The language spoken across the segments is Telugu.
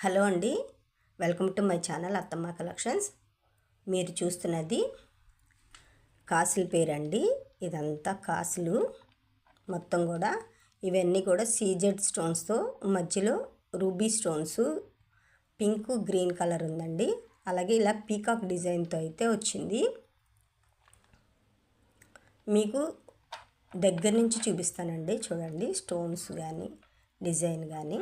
హలో అండి. Welcome to my channel Attamma collections. మీరు చూస్తున్నది కాసుల పేరండి. ఇదంతా కాసులు. మొత్తం కూడా ఇవన్నీ కూడా సీజెడ్ స్టోన్స్తో మధ్యలో ruby stones pink green colour ఉందండి. అలాగే ఇలా పీకాక్ డిజైన్తో అయితే వచ్చింది. మీకు దగ్గర నుంచి చూపిస్తానండి. చూడండి స్టోన్స్ కానీ డిజైన్ కానీ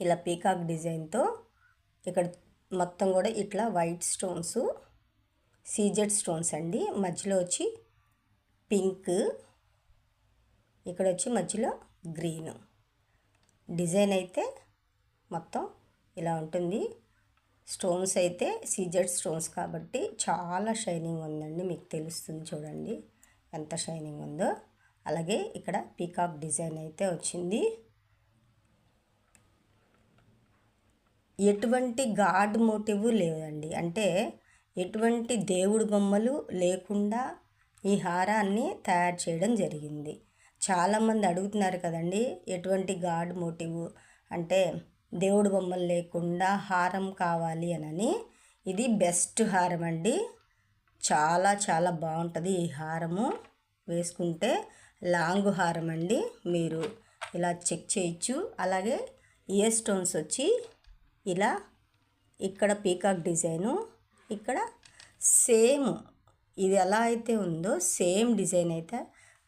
ఇలా పీకాక్ డిజైన్తో ఇక్కడ మొత్తం కూడా ఇట్లా వైట్ స్టోన్స్ సీజెడ్ స్టోన్స్ అండి. మధ్యలో వచ్చి పింక్ ఇక్కడ వచ్చి మధ్యలో గ్రీన్. డిజైన్ అయితే మొత్తం ఇలా ఉంటుంది. స్టోన్స్ అయితే సీజెడ్ స్టోన్స్ కాబట్టి చాలా షైనింగ్ ఉందండి. మీకు తెలుస్తుంది చూడండి ఎంత షైనింగ్ ఉందో. అలాగే ఇక్కడ పీకాక్ డిజైన్ అయితే వచ్చింది. ఎటువంటి గాడ్ మోటివ్ లేదండి అంటే ఎటువంటి దేవుడు బొమ్మలు లేకుండా ఈ హారాన్ని తయారు చేయడం జరిగింది. చాలామంది అడుగుతున్నారు కదండి ఎటువంటి గాడ్ మోటివ్ అంటే దేవుడు బొమ్మలు లేకుండా హారం కావాలి అనని. ఇది బెస్ట్ హారం అండి. చాలా చాలా బాగుంటుంది ఈ హారము. వేసుకుంటే లాంగ్ హారం అండి. మీరు ఇలా చెక్ చేయొచ్చు. అలాగే ఇయర్ స్టోన్స్ వచ్చి ఇలా ఇక్కడ పీకాక్ డిజైను ఇక్కడ సేమ్. ఇది ఎలా అయితే ఉందో సేమ్ డిజైన్ అయితే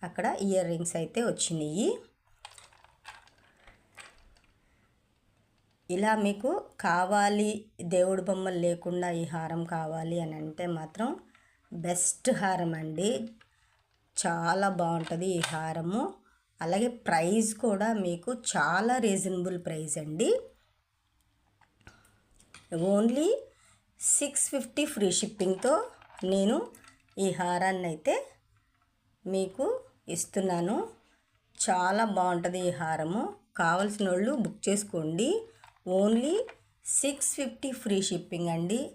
అక్కడ ఇయర్ రింగ్స్ అయితే వచ్చినాయి. ఇలా మీకు కావాలి దేవుడి బొమ్మలు లేకుండా ఈ హారం కావాలి అని అంటే మాత్రం బెస్ట్ హారం అండి. చాలా బాగుంటుంది ఈ హారము. అలాగే ప్రైస్ కూడా మీకు చాలా రీజనబుల్ ప్రైస్ అండి. ఓన్లీ సిక్స్ ఫిఫ్టీ ఫ్రీ షిప్పింగ్తో నేను ఈ హారాన్ని అయితే మీకు ఇస్తున్నాను. చాలా బాగుంటుంది ఈ హారము. కావలసిన వాళ్ళు బుక్ చేసుకోండి. Only six fifty free shipping అండి.